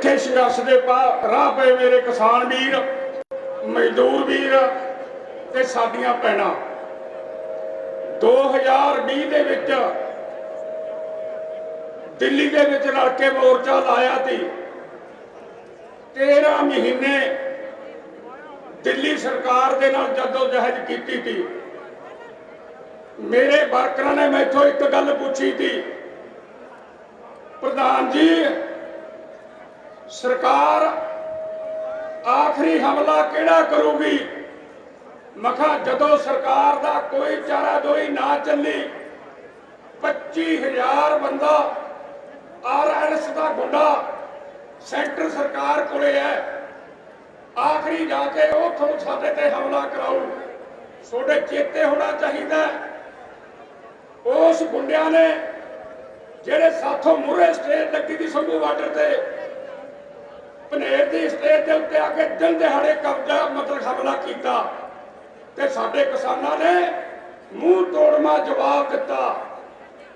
ਇੱਥੇ ਸੰਘਰਸ਼ ਦੇ ਰਾਹ ਪਏ ਮੇਰੇ ਕਿਸਾਨ ਵੀਰ, ਮਜ਼ਦੂਰ ਵੀਰ ਤੇ ਸਾਡੀਆਂ ਭੈਣਾਂ। 2020 ਦੇ ਵਿੱਚ ਦਿੱਲੀ ਦੇ ਵਿੱਚ ਰਲ ਕੇ ਮੋਰਚਾ ਲਾਇਆ ਸੀ। 13 ਮਹੀਨੇ ਦਿੱਲੀ ਸਰਕਾਰ ਦੇ ਨਾਲ ਜਦੋਂ ਜਹਿਦ ਕੀਤੀ ਸੀ। ਮੇਰੇ ਵਰਕਰਾਂ ਨੇ ਮੈਥੋਂ ਇੱਕ ਗੱਲ ਪੁੱਛੀ ਸੀ। ਪ੍ਰਧਾਨ ਜੀ ਸਰਕਾਰ ਆਖਰੀ ਹਮਲਾ ਕਿਹੜਾ ਕਰੂਗੀ? ਮਖਾ ਜਦੋਂ ਸਰਕਾਰ ਦਾ ਕੋਈ ਚਾਰਾ ਦੋਈ ਨਾ ਚੱਲੀ 25000 ਬੰਦਾ ਆਰਐਸ ਦਾ ਗੁੰਡਾ ਸੈਂਟਰ ਸਰਕਾਰ ਕੋਲੇ ਹੈ। ਆਖਰੀ ਜਾ ਕੇ ਉਹ ਤੁਹਾਨੂੰ ਸਾਡੇ ਤੇ ਹਮਲਾ ਕਰਾਉ ਤੁਹਾਡੇ ਚੇਤੇ ਹੋਣਾ ਚਾਹੀਦਾ ਉਸ ਗੁੰਡਿਆਂ ਨੇ ਜਿਹੜੇ ਸਾਥੋਂ ਮੁਰੇ ਸਟੇਜ ਲੱਗੀ ਦੀ ਸੰਭੂ ਬਾਰਡਰ ਤੇ ਪਨੇਰ ਦੀ ਸਟੇਜ ਦੇ ਉੱਤੇ ਆ ਕੇ ਦਿਨ ਦਿਹਾੜੇ ਕਬਜ਼ਾ, ਮਤਲਬ ਹਮਲਾ ਕੀਤਾ। ਤੇ ਸਾਡੇ ਕਿਸਾਨਾਂ ਨੇ ਮੂੰਹ ਤੋੜਮਾ ਜਵਾਬ ਦਿੱਤਾ।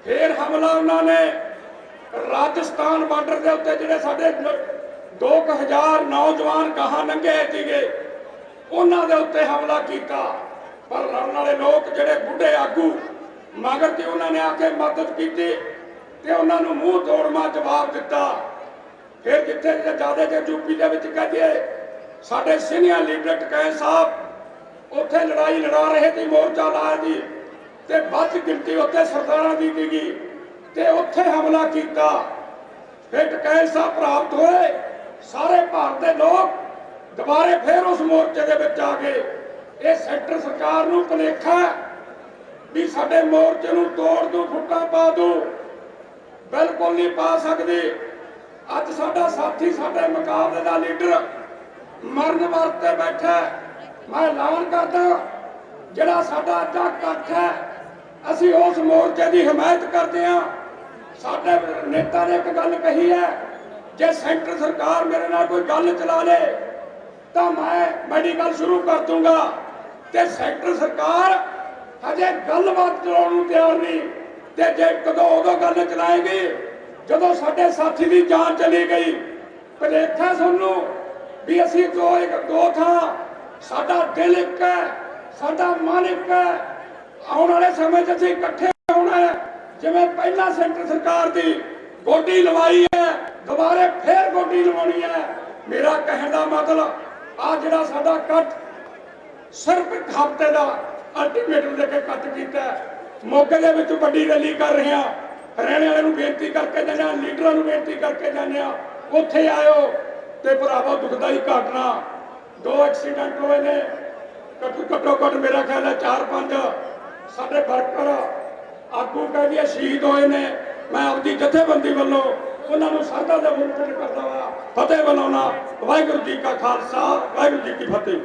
ਫੇਰ ਹਮਲਾ ਉਹਨਾਂ ਨੇ। ਰਾਜਸਥਾਨ ਬਾਰਡਰ ਦੇ ਉੱਤੇ ਜਿਹੜੇ ਸਾਡੇ 2000 ਨੌਜਵਾਨ ਗਾਹਾਂ ਲੰਘੇ ਸੀਗੇ, ਉਹਨਾਂ ਦੇ ਉੱਤੇ ਹਮਲਾ ਕੀਤਾ। ਪਰ ਲੜਨ ਵਾਲੇ ਲੋਕ ਜਿਹੜੇ ਬੁੱਢੇ ਆਗੂ, ਮਗਰ ਤੇ ਉਹਨਾਂ ਨੇ ਆ ਕੇ ਮਦਦ ਕੀਤੀ ਤੇ ਉਹਨਾਂ ਨੂੰ ਮੂੰਹ ਤੋੜਮਾ ਜਵਾਬ ਦਿੱਤਾ। ਫਿਰ ਜਿੱਥੇ ਜ਼ਿਆਦਾ ਜੇ ਯੂਪੀ ਦੇ ਵਿੱਚ ਕਹਦੇ ਸਾਡੇ ਸੀਨੀਅਰ ਲੀਡਰ ਟਕੈ ਸਾਹਿਬ, ਉੱਥੇ ਲੜਾਈ ਲੜਾ ਰਹੇ ਸੀ, ਮੋਰਚਾ ਲਾਇਆ ਜੀ ਤੇ ਵੱਧ ਗਿਣਤੀ ਉੱਤੇ ਸਰਦਾਰਾਂ ਦੀ ਸੀਗੀ ਤੇ ਉੱਥੇ ਹਮਲਾ ਕੀਤਾ। ਫਿਰ ਟਕੈ ਸਾਹਿਬ ਪ੍ਰਾਪਤ ਹੋਏ, ਸਾਰੇ ਭਾਰਤ ਦੇ ਲੋਕ ਦੁਬਾਰੇ ਫਿਰ ਉਸ ਮੋਰਚੇ ਦੇ ਵਿੱਚ ਆ ਗਏ। ਇਹ ਸੈਂਟਰ ਸਰਕਾਰ ਨੂੰ ਭੁਲੇਖਾ ਵੀ ਸਾਡੇ ਮੋਰਚੇ ਨੂੰ ਤੋੜ ਦੂ, ਫੁੱਟਾਂ ਪਾ ਦੋ, ਬਿਲਕੁਲ ਨਹੀਂ ਪਾ ਸਕਦੇ। ਅੱਜ ਸਾਡਾ ਸਾਥੀ, ਸਾਡੇ ਮੁਕਾਬਲੇ ਦਾ ਲੀਡਰ ਮਰਨ ਵਰਤੇ ਬੈਠਾ ਮੈਂ ਐਲਾਨ ਕਰਦਾ ਜਿਹੜਾ ਸਾਡਾ ਅੱਜ ਦਾ ਇਕੱਠ ਹੈ, ਅਸੀਂ ਉਸ ਮੋਰਚੇ ਦੀ ਹਮਾਇਤ ਕਰਦੇ ਹਾਂ। ਸਾਡੇ ਨੇਤਾ ਨੇ ਇੱਕ ਗੱਲ ਕਹੀ ਹੈ, ਜੇ ਸੈਂਟਰ ਸਰਕਾਰ ਮੇਰੇ ਨਾਲ ਕੋਈ ਗੱਲ ਚਲਾ ਲੇ, ਤਾਂ ਮੈਂ ਮੈਡੀਕਲ ਸ਼ੁਰੂ ਕਰ ਦੂੰਗਾ। ਤੇ ਸੈਂਟਰ ਸਰਕਾਰ ਹਜੇ ਗੱਲਬਾਤ ਚਲਾਉਣ ਨੂੰ ਤਿਆਰ ਨਹੀਂ, ਤੇ ਜੇ ਕਦੋਂ ਉਦੋਂ ਗੱਲ ਚਲਾਏਗੀ ਜਦੋਂ ਸਾਡੇ ਸਾਥੀ ਦੀ ਜਾਨ ਚਲੀ ਗਈ ਭਲੇਖਾ ਸਾਨੂੰ ਵੀ ਅਸੀਂ ਦੋ ਇੱਕ ਦੋ ਥਾਂ, ਸਾਡਾ ਦਿਲ ਇੱਕ ਹੈ, ਸਾਡਾ ਮਨ ਇੱਕ ਹੈ। ਆਉਣ ਵਾਲੇ ਸਮੇਂ 'ਚ ਅਸੀਂ ਇਕੱਠੇ ਹੋਣਾ ਹੈ। ਜਿਵੇਂ ਪਹਿਲਾਂ ਸੈਂਟਰ ਸਰਕਾਰ ਦੀ ਗੋਡੀ ਲਵਾਈ ਹੈ, ਦੁਬਾਰੇ ਫੇਰ ਗੋਡੀ ਲਵਾਉਣੀ ਹੈ। ਮੇਰਾ ਕਹਿਣ ਦਾ ਮਤਲਬ, ਆ ਜਿਹੜਾ ਸਾਡਾ ਇਕੱਠ ਸਿਰਫ ਇੱਕ ਹਫ਼ਤੇ ਦਾ ਅਲਟੀਮੇਟਮ ਦੇ ਕੇ ਕੱਟ ਕੀਤਾ ਹੈ। ਦੇ ਵਿੱਚ ਵੱਡੀ ਰੈਲੀ ਕਰ ਰਹੇ ਹਾਂ। ਹਰਿਆਣੇ ਵਾਲਿਆਂ ਨੂੰ ਬੇਨਤੀ ਕਰਕੇ ਜਾਂਦੇ ਹਾਂ, ਲੀਡਰਾਂ ਨੂੰ ਬੇਨਤੀ ਕਰਕੇ ਜਾਂਦੇ ਹਾਂ। ਉੱਥੇ ਆਇਓ ਤੇ ਭਰਾਵੋ ਹੀ ਘਟਨਾ, ਦੋ ਐਕਸੀਡੈਂਟ ਹੋਏ ਨੇ। ਘੱਟੋ ਘੱਟੋ ਘੱਟ ਮੇਰਾ ਖਿਆਲ ਹੈ 4-5 ਸਾਡੇ ਵਰਕਰ ਆਗੂ ਕਹਿੰਦੇ ਸ਼ਹੀਦ ਹੋਏ ਨੇ। ਮੈਂ ਆਪਦੀ ਜਥੇਬੰਦੀ ਵੱਲੋਂ ਉਹਨਾਂ ਨੂੰ ਸਾਦਾ ਦਾ ਮੁਕਤ ਕਰਦਾ ਵਾ, ਫਤਿਹ ਬਣਾਉਣਾ ਵਾਹਿਗੁਰੂ ਜੀ ਕਾ ਖਾਲਸਾ, ਵਾਹਿਗੁਰੂ ਜੀ ਕੀ ਫਤਿਹ।